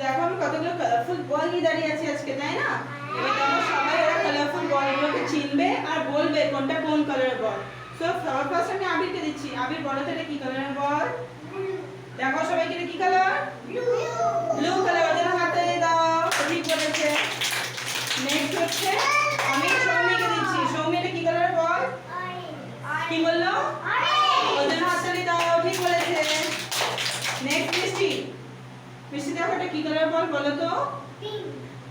দেখো আমি কতগুলো কালারফুল বল নিয়ে দাঁড়িয়ে আছি আজকে তাই না? এবার দেখো সবাই ওরা কালারফুল বলগুলোকে চিনবে আর বলবে কোনটা কোন কালারের বল সো সবার ফার্স্ট আমি আবিরকে দিচ্ছি। আবির বলো তো এটা কি কালারের বল দেখো সবাইকে এটা কি কালার ব্লু কালার ওদের হাতে দাও ঠিক বলেছে। নেক্সট হচ্ছে আমি সৌমিকে দিচ্ছি। সৌমি এটা কি কালারের বল কি বলল? ওদের হাততালি দাও ঠিক বলেছে। নেক্সট মিষ্টি মিষ্টি দেখো এটা কি কালার বল বলো তো?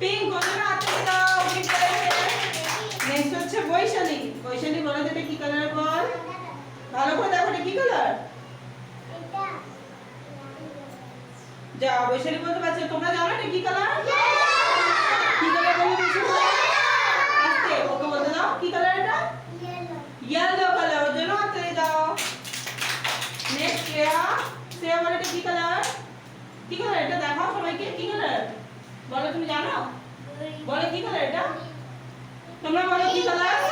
পিঙ্ক ওদের হাততালি দাও ঠিক বলেছে নেক্সট হচ্ছে বৈশালী। বৈশালী বলো তো এটা কি কালার বল? ভালো করে দেখো এটা কি কালার যা বৈশালী বলতে পারছ তোমরা জানো এটা কি কালার কি কালার বলো করে? আস্তে ওকে বলতে দাও কি কালার এটা? ইয়েলো কালার ওর জন্য হাততালি দাও। নেক্সট শ্রেয়া শ্রেয়া বলো এটা কি কালার কি কালার এটা দেখাও সবাইকে কি কালার বলো তুমি জানো বলো কি কালার এটা? তোমরা বলো কি কালার